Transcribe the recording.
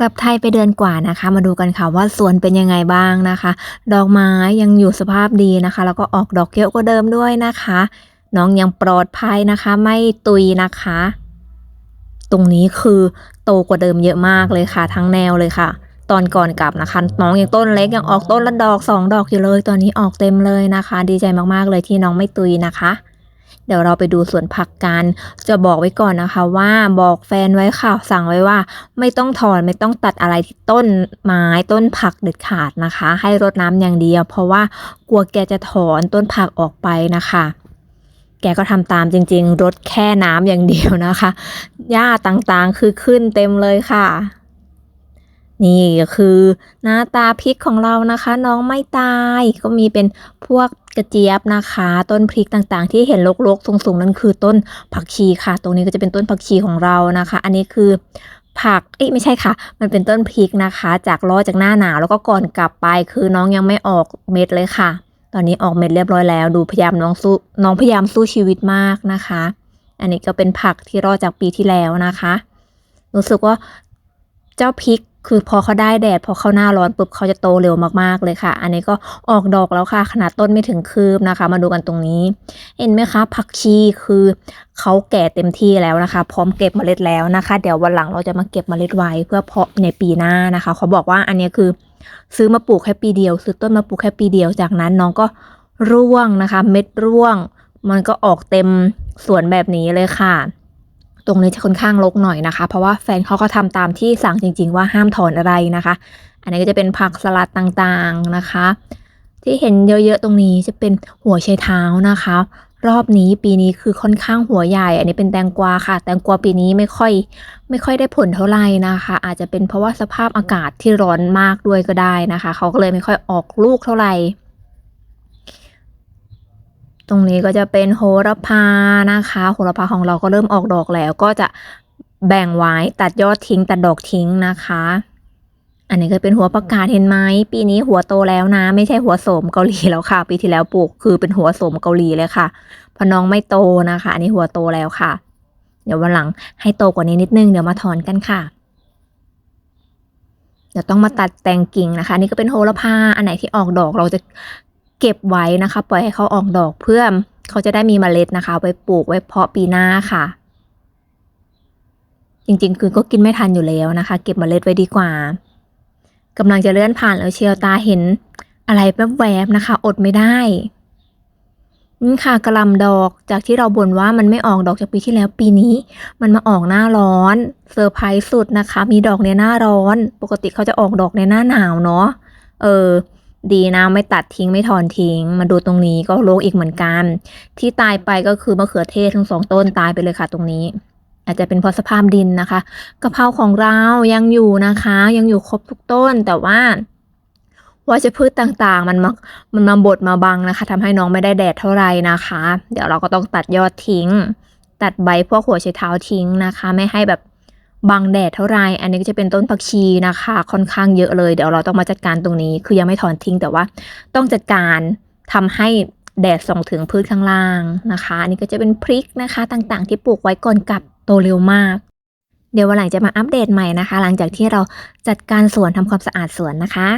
กลับไทยไปเดือนกว่านะคะ มาดูกันค่ะว่าสวนเป็นยังไงบ้างนะคะ ดอกไม้ยังอยู่สภาพดีนะคะ แล้วก็ออกดอกเยอะกว่าเดิมด้วยนะคะ น้องยังปลอดภัยนะคะ ไม่ตุยนะคะ ตรงนี้คือโตกว่าเดิมเยอะมากเลยค่ะ ทั้งแนวเลยค่ะ ตอนก่อนกลับนะคะ น้องยังต้นเล็กยังออกต้นละดอกสองดอกอยู่เลย ตอนนี้ออกเต็มเลยนะคะ ดีใจมากๆเลยที่น้องไม่ตุยนะคะ เดี๋ยวเราไปดูสวนผักกัน จะบอกไว้ก่อนนะคะว่าบอกแฟนไว้ค่ะสั่งไว้ว่า ไม่ต้องถอนไม่ต้องตัดอะไรที่ต้นไม้ต้นผักเด็ดขาดนะคะ ให้รดน้ำอย่างเดียว เพราะว่ากลัวแกจะถอนต้นผักออกไปนะคะแกก็ทำตามจริงๆ รดแค่น้ำอย่างเดียวนะคะ หญ้าต่างๆ คือขึ้นเต็มเลยค่ะ นี่ก็คือหน้าตาพริกของเรานะคะ น้องไม่ตายก็มีเป็นพวกกระเจี๊ยบนะคะ ต้นพริกต่างๆ ที่เห็นรกๆสูงๆนั่นคือต้นผักชีค่ะ ตรงนี้ก็จะเป็นต้นผักชีของเรานะคะ อันนี้คือผัก เอ้ยไม่ใช่ค่ะ มันเป็นต้นพริกนะคะ จากรอจากหน้าหนาวแล้วก็ก่อนกลับไปคือน้องยังไม่ออกเม็ดเลยค่ะ ตอนนี้ออกเม็ดเรียบร้อยแล้ว ดูพยายามน้องสู้น้องพยายามสู้ชีวิตมากนะคะ อันนี้ก็เป็นผักที่รอดจากปีที่แล้วนะคะ รู้สึกว่าเจ้าพริก คือพอเขาได้แดดพอเข้าหน้าร้อนปุ๊บเขาจะโตเร็วมากๆเลยค่ะ อันนี้ก็ออกดอกแล้วค่ะ ขนาดต้นไม่ถึงคืบนะคะ มาดูกันตรงนี้ เห็นไหมคะผักชีคือเขาแก่เต็มที่แล้วนะคะ พร้อมเก็บเมล็ดแล้วนะคะ เดี๋ยววันหลังเราจะมาเก็บเมล็ดไว้เพื่อเพาะในปีหน้านะคะ เขาบอกว่าอันนี้คือซื้อมาปลูกแค่ปีเดียว ซื้อต้นมาปลูกแค่ปีเดียวจากนั้นน้องก็ร่วงนะคะ เม็ดร่วง มันก็ออกเต็มสวนแบบนี้เลยค่ะ ตรงนี้จะค่อนข้างรกหน่อยนะคะ เพราะว่าแฟนเขาก็ทำตามที่สั่งจริง ๆ ว่าห้ามถอนอะไรนะคะ อันนี้ก็จะเป็นผักสลัดต่างๆนะคะ ที่เห็นเยอะๆตรงนี้จะเป็นหัวไชเท้านะคะ รอบนี้ปีนี้คือค่อนข้างหัวใหญ่ อันนี้เป็นแตงกวาค่ะ แตงกวาปีนี้ไม่ค่อย ไม่ค่อยได้ผลเท่าไหร่นะคะ อาจจะเป็นเพราะว่าสภาพอากาศที่ร้อนมากด้วยก็ได้นะคะเขาก็เลยไม่ค่อยออกลูกเท่าไหร่ ตรงนี้ก็จะเป็นโหระพานะคะ โหระพาของเราก็เริ่มออกดอกแล้ว ก็จะแบ่งไว้ตัดยอดทิ้งตัดดอกทิ้งนะคะ อันนี้ก็เป็นหัวประกาศเห็นไหมปีนี้หัวโตแล้วนะ ไม่ใช่หัวโสมเกาหลีแล้วค่ะ ปีที่แล้วปลูกคือเป็นหัวโสมเกาหลีเลยค่ะพราะน้องไม่โตนะคะ อันนี้หัวโตแล้วค่ะ เดี๋ยววันหลังให้โตกว่านี้นิดนึงเดี๋ยวมาถอนกันค่ะเดี๋ยวต้องมาตัดแต่งกิ่งนะคะนนี่ก็เป็นโหระพาอันไหนที่ออกดอกเราจะ เก็บไว้นะคะ ปล่อยให้เขาออกดอกเพื่อเขาจะได้มีเมล็ดนะคะ ไว้ปลูกไว้เพาะปีหน้าค่ะ จริงๆ คือก็กินไม่ทันอยู่แล้วนะคะ เก็บเมล็ดไว้ดีกว่ากำลังจะเลื่อนผ่านแล้วเชียวตาเห็นอะไรแวบๆนะคะ อดไม่ได้นี่ค่ะกระลำดอกจากที่เราบ่นว่ามันไม่ออกดอกจากปีที่แล้วปีนี้ มันมาออกหน้าร้อนเซอร์ไพรส์สุดนะคะ มีดอกในหน้าร้อน ปกติเขาจะออกดอกในหน้าหนาวเนาะเออ ดีนะไม่ตัดทิ้งไม่ถอนทิ้ง มาดูตรงนี้ก็โรคอีกเหมือนกัน ที่ตายไปก็คือมะเขือเทศทั้งสองต้นตายไปเลยค่ะตรงนี้ อาจจะเป็นเพราะสภาพดินนะคะกะเพราของเรายังอยู่นะคะ ยังอยู่ครบทุกต้นแต่ว่าวัชพืชต่างๆ มันมามันมาบดมาบังนะคะทำให้น้องไม่ได้แดดเท่าไหร่นะคะ เดี๋ยวเราก็ต้องตัดยอดทิ้ง ตัดใบพวกหัวไชเท้าทิ้งนะคะ ไม่ให้แบบ บังแดดเท่าไร อันนี้ก็จะเป็นต้นผักชีนะคะ ค่อนข้างเยอะเลย เดี๋ยวเราต้องมาจัดการตรงนี้ คือยังไม่ถอนทิ้งแต่ว่า ต้องจัดการทำให้แดดส่องถึงพืชข้างล่างนะคะ อันนี้ก็จะเป็นพริกนะคะ ต่างๆ ที่ปลูกไว้ก่อนกลับโตเร็วมาก เดี๋ยววันหลังจะมาอัปเดตใหม่นะคะ หลังจากที่เราจัดการสวนทำความสะอาดสวนนะคะ